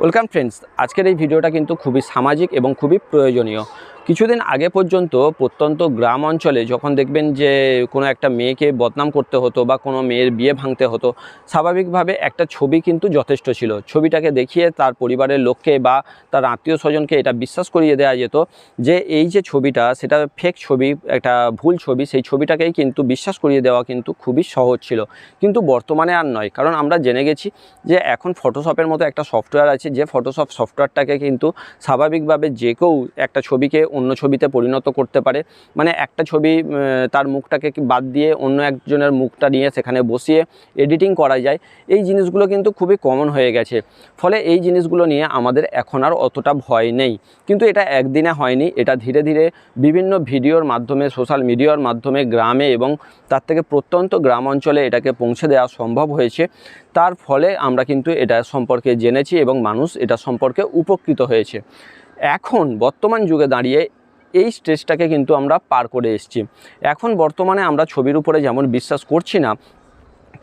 Welcome friends আজকের এই ভিডিওটা কিন্তু খুবই সামাজিক এবং খুবই প্রয়োজনীয়। কিছুদিন আগে পর্যন্ত প্রত্যন্ত গ্রাম অঞ্চলে যখন দেখবেন যে কোনো একটা মেয়েকে বদনাম করতে হতো বা কোনো মেয়ের বিয়ে ভাঙতে হতো, স্বাভাবিকভাবে একটা ছবি কিন্তু যথেষ্ট ছিল। ছবিটাকে দেখিয়ে তার পরিবারের লোককে বা তার আত্মীয় স্বজনকে এটা বিশ্বাস করিয়ে দেওয়া যেত যে এই যে ছবিটা, সেটা ফেক ছবি, একটা ভুল ছবি, সেই ছবিটাকেই কিন্তু বিশ্বাস করিয়ে দেওয়া কিন্তু খুবই সহজ ছিল। কিন্তু বর্তমানে আর নয়। কারণ আমরা জেনে গেছি যে এখন ফটোশপের মতো একটা সফটওয়্যার আছে, যে ফটোশপ সফটওয়্যারটাকে কিন্তু স্বাভাবিকভাবে যে কেউ একটা ছবিকে অন্য ছবিতে পরিণত করতে পারে। মানে একটা ছবি তার মুখটাকে বাদ দিয়ে অন্য একজনের মুখটা নিয়ে সেখানে বসিয়ে এডিটিং করা যায়। এই জিনিসগুলো কিন্তু খুবই কমন হয়ে গেছে। ফলে এই জিনিসগুলো নিয়ে আমাদের এখন আর অতটা ভয় নেই। কিন্তু এটা একদিনে হয়নি, এটা ধীরে ধীরে বিভিন্ন ভিডিওর মাধ্যমে সোশ্যাল মিডিয়ার মাধ্যমে, গ্রামে এবং তার থেকে প্রত্যন্ত গ্রাম অঞ্চলে এটাকে পৌঁছে দেওয়া সম্ভব হয়েছে। তার ফলে আমরা কিন্তু এটা সম্পর্কে জেনেছি এবং মানুষ এটা সম্পর্কে উপকৃত হয়েছে। এখন বর্তমান যুগে দাঁড়িয়ে এই স্টেজটাকে কিন্তু আমরা পার করে এসেছি। এখন বর্তমানে আমরা ছবির উপরে যেমন বিশ্বাস করছি না,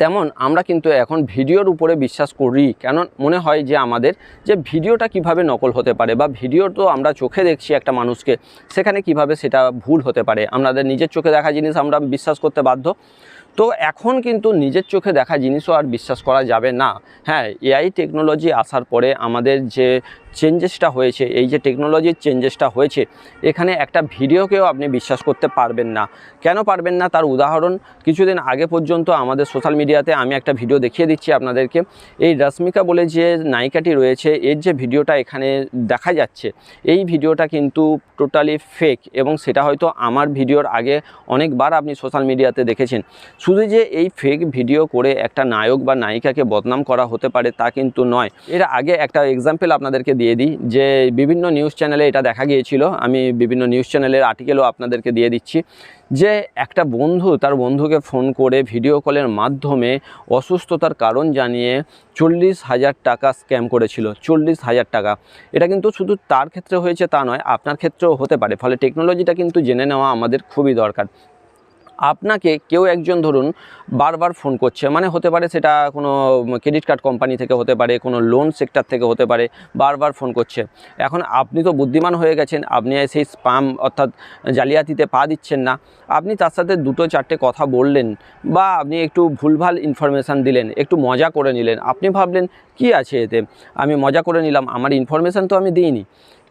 তেমন আমরা কিন্তু এখন ভিডিওর উপরে বিশ্বাস করি। কেন মনে হয় যে আমাদের যে ভিডিওটা কীভাবে নকল হতে পারে বা ভিডিও তো আমরা চোখে দেখছি একটা মানুষকে, সেখানে কীভাবে সেটা ভুল হতে পারে? আমাদের নিজের চোখে দেখা জিনিস আমরা বিশ্বাস করতে বাধ্য। তো এখন কিন্তু নিজের চোখে দেখা জিনিসও আর বিশ্বাস করা যাবে না। হ্যাঁ এআই টেকনোলজি আসার পরে আমাদের যে চেঞ্জেসটা হয়েছে, এই যে টেকনোলজির চেঞ্জেসটা হয়েছে, এখানে একটা ভিডিওকেও আপনি বিশ্বাস করতে পারবেন না। কেন পারবেন না? তার উদাহরণ, কিছুদিন আগে পর্যন্ত আমাদের সোশ্যাল মিডিয়াতে আমি একটা ভিডিও দেখিয়ে দিচ্ছি আপনাদেরকে। এই রশ্মিকা বলে যে নায়িকাটি রয়েছে, এর যে ভিডিওটা এখানে দেখা যাচ্ছে, এই ভিডিওটা কিন্তু টোটালি ফেক এবং সেটা হয়তো আমার ভিডিওর আগে অনেকবার আপনি সোশ্যাল মিডিয়াতে দেখেছেন। শুধু যে এই ফেক ভিডিও করে একটা নায়ক বা নায়িকাকে বদনাম করা হতে পারে তা কিন্তু নয়। এর আগে একটা এক্সাম্পল আপনাদেরকে দিয়ে দিই, যে বিভিন্ন নিউজ চ্যানেলে এটা দেখা গিয়েছিল। আমি বিভিন্ন নিউজ চ্যানেলের আর্টিকেলও আপনাদেরকে দিয়ে দিচ্ছি, যে একটা বন্ধু তার বন্ধুকে ফোন করে ভিডিও কলের মাধ্যমে অসুস্থতার কারণ জানিয়ে চল্লিশ হাজার টাকা স্ক্যাম করেছিল, চল্লিশ হাজার টাকা। এটা কিন্তু শুধু তার ক্ষেত্রে হয়েছে তা নয়, আপনার ক্ষেত্রেও হতে পারে। ফলে টেকনোলজিটা কিন্তু জেনে নেওয়া আমাদের খুবই দরকার। আপনাকে কেউ একজন ধরুন বারবার ফোন করছে মানে হতে পারে সেটা কোনো ক্রেডিট কার্ড কোম্পানি থেকে হতে পারে, কোনো লোন সেক্টর থেকে হতে পারে, বারবার ফোন করছে। এখন আপনি তো বুদ্ধিমান হয়ে গেছেন, আপনি সেই স্পাম অর্থাৎ জালিয়াতিতে পা দিচ্ছেন না। আপনি তার সাথে দুটো চারটে কথা বললেন বা আপনি একটু ভুলভাল ইনফরমেশান দিলেন, একটু মজা করে নিলেন। আপনি ভাবলেন, কি আছে এতে? আমি মজা করে নিলাম, আমার ইনফরমেশান তো আমি দিইনি।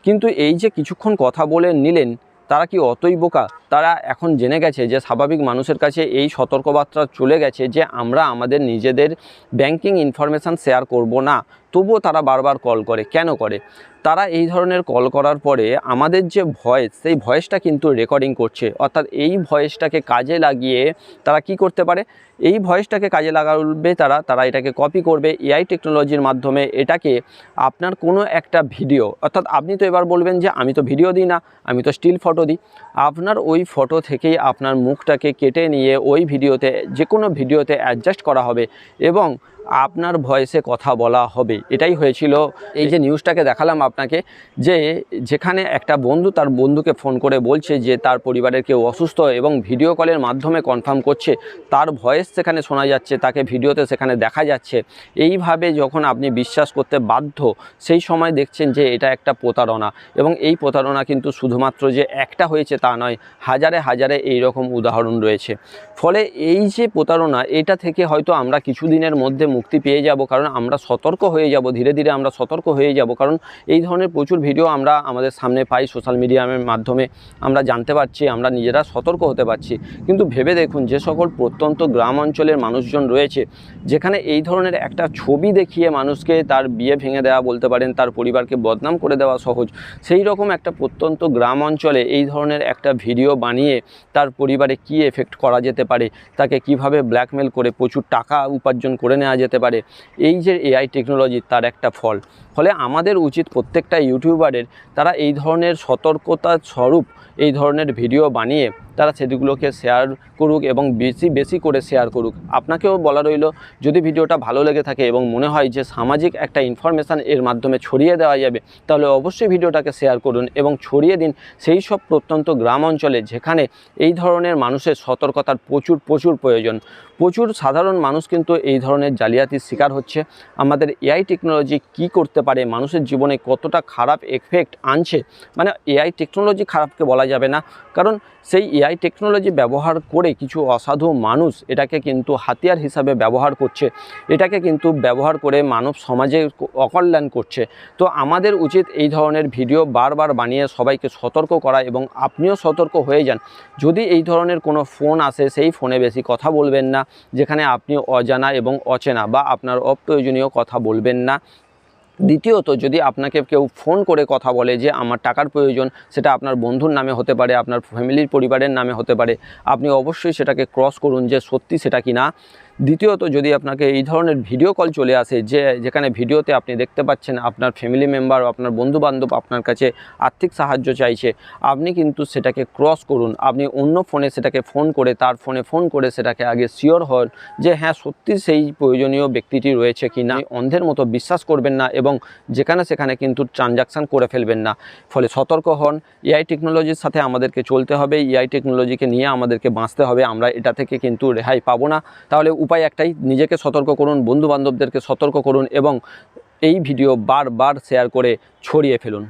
কিন্তু এই যে কিছুক্ষণ কথা বলে নিলেন তারা কি অতই বোকা? তারা এখন জেনে গেছে যে স্বাভাবিক মানুষের কাছে এই সতর্কবার্তা চলে গেছে যে আমরা আমাদের নিজেদের ব্যাংকিং ইনফরমেশান শেয়ার করব না। তবুও তারা বারবার কল করে। কেন করে? তারা এই ধরনের কল করার পরে আমাদের যে ভয়েস সেই ভয়েসটা কিন্তু রেকর্ডিং করছে। অর্থাৎ এই ভয়েসটাকে কাজে লাগিয়ে তারা কি করতে পারে? এই ভয়েসটাকে কাজে লাগাবে তারা তারা এটাকে কপি করবে। এআই টেকনোলজির মাধ্যমে এটাকে আপনার কোনো একটা ভিডিও অর্থাৎ আপনি তো এবার বলবেন যে, আমি তো ভিডিও দিই না, আমি তো স্টিল ফটো দিই। আপনার ওই ফটো থেকেই আপনার মুখটাকে কেটে নিয়ে ওই ভিডিওতে যে কোনো ভিডিওতে অ্যাডজাস্ট করা হবে এবং আপনার ভয়েসে কথা বলা হবে। এটাই হয়েছিল। এই যে নিউজটাকে দেখালাম আপনাকে যে যেখানে একটা বন্ধু তার বন্ধুকে ফোন করে বলছে যে তার পরিবারের কেউ অসুস্থ এবং ভিডিও কলের মাধ্যমে কনফার্ম করছে, তার ভয়েস সেখানে শোনা যাচ্ছে, তাকে ভিডিওতে সেখানে দেখা যাচ্ছে। এইভাবে যখন আপনি বিশ্বাস করতে বাধ্য, সেই সময় দেখছেন যে এটা একটা প্রতারণা এবং এই প্রতারণা কিন্তু শুধুমাত্র যে একটা হয়েছে তা নয়, হাজারে হাজারে এই রকম উদাহরণ রয়েছে। ফলে এই যে প্রতারণা, এটা থেকে হয়তো আমরা কিছুদিনের মধ্যে মুক্তি পেয়ে যাব, কারণ আমরা সতর্ক হয়ে যাব, ধীরে ধীরে আমরা সতর্ক হয়ে যাব। কারণ এই ধরনের প্রচুর ভিডিও আমরা আমাদের সামনে পাই সোশ্যাল মিডিয়ামের মাধ্যমে। আমরা জানতে পারছি, আমরা নিজেরা সতর্ক হতে পারছি। কিন্তু ভেবে দেখুন, যে সকল প্রত্যন্ত গ্রাম অঞ্চলের মানুষজন রয়েছে, যেখানে এই ধরনের একটা ছবি দেখিয়ে মানুষকে তার বিয়ে ভেঙে দেওয়া বলতে পারেন, তার পরিবারকে বদনাম করে দেওয়া সহজ। সেই রকম একটা প্রত্যন্ত গ্রাম অঞ্চলে এই ধরনের একটা ভিডিও বানিয়ে তার পরিবারে কি এফেক্ট করা যেতে পারে, তাকে কীভাবে ব্ল্যাকমেল করে প্রচুর টাকা উপার্জন করে নেওয়া যেতে পারে। এই যে এআই টেকনোলজি তার একটা ফল। ফলে আমাদের উচিত প্রত্যেকটা ইউটিউবারের তারা এই ধরনের সতর্কতা স্বরূপ এই ধরনের ভিডিও বানিয়ে তারা সেগুলোকে শেয়ার করুক এবং বেশি বেশি করে শেয়ার করুক। আপনাকেও বলা রইল, যদি ভিডিওটা ভালো লেগে থাকে এবং মনে হয় যে সামাজিক একটা ইনফরমেশান এর মাধ্যমে ছড়িয়ে দেওয়া যাবে, তাহলে অবশ্যই ভিডিওটাকে শেয়ার করুন এবং ছড়িয়ে দিন সেই সব প্রত্যন্ত গ্রাম অঞ্চলে যেখানে এই ধরনের মানুষের সতর্কতার প্রচুর প্রচুর প্রয়োজন। প্রচুর সাধারণ মানুষ কিন্তু এই ধরনের জালিয়াতির শিকার হচ্ছে। আমাদের এআই টেকনোলজি কি করতে পারে, মানুষের জীবনে কতটা খারাপ এফেক্ট আনছে? মানে এআই টেকনোলজি খারাপকে বলা যাবে না। কারণ সেই এআই টেকনোলজি ব্যবহার করে কিছু অসাধু মানুষ এটাকে কিন্তু হাতিয়ার হিসাবে ব্যবহার করছে। এটাকে কিন্তু ব্যবহার করে মানব সমাজে অকল্যাণ করছে। তো আমাদের উচিত এই ধরনের ভিডিও বারবার বানিয়ে সবাইকে সতর্ক করা এবং আপনিও সতর্ক হয়ে যান। যদি এই ধরনের কোনো ফোন আসে, সেই ফোনে বেশি কথা বলবেন না, যেখানে আপনি অজানা এবং অচেনা বা আপনার অপ্রয়োজনীয় কথা বলবেন না। দ্বিতীয়ত, যদি আপনাকে কেউ ফোন করে কথা বলে যে আমার টাকার প্রয়োজন, সেটা আপনার বন্ধুর নামে হতে পারে, আপনার ফ্যামিলির পরিবারের নামে হতে পারে, আপনি অবশ্যই সেটাকে ক্রস করুন যে সত্যি সেটা কি না দ্বিতীয়ত, যদি আপনাকে এই ধরনের ভিডিও কল চলে আসে, যে, যেখানে ভিডিওতে আপনি দেখতে পাচ্ছেন আপনার ফ্যামিলি মেম্বার, আপনার বন্ধুবান্ধব আপনার কাছে আর্থিক সাহায্য চাইছে, আপনি কিন্তু সেটাকে ক্রস করুন। আপনি অন্য ফোনে সেটাকে ফোন করে, তার ফোনে ফোন করে সেটাকে আগে শিওর হন যে হ্যাঁ সত্যি সেই প্রয়োজনীয় ব্যক্তিটি রয়েছে কি না অন্ধের মতো বিশ্বাস করবেন না এবং যেখানে সেখানে কিন্তু ট্রানজাকশান করে ফেলবেন না। ফলে সতর্ক হন। এআই টেকনোলজির সাথে আমাদেরকে চলতে হবে। এআই টেকনোলজিকে নিয়ে আমাদেরকে বাঁচতে হবে। আমরা এটা থেকে কিন্তু রেহাই পাবো না। তাহলে উপায় একটাই, নিজেকে সতর্ক করুন বন্ধু বান্ধবদেরকে সতর্ক করুন এবং এই ভিডিও বারবার শেয়ার করে ছড়িয়ে ফেলুন।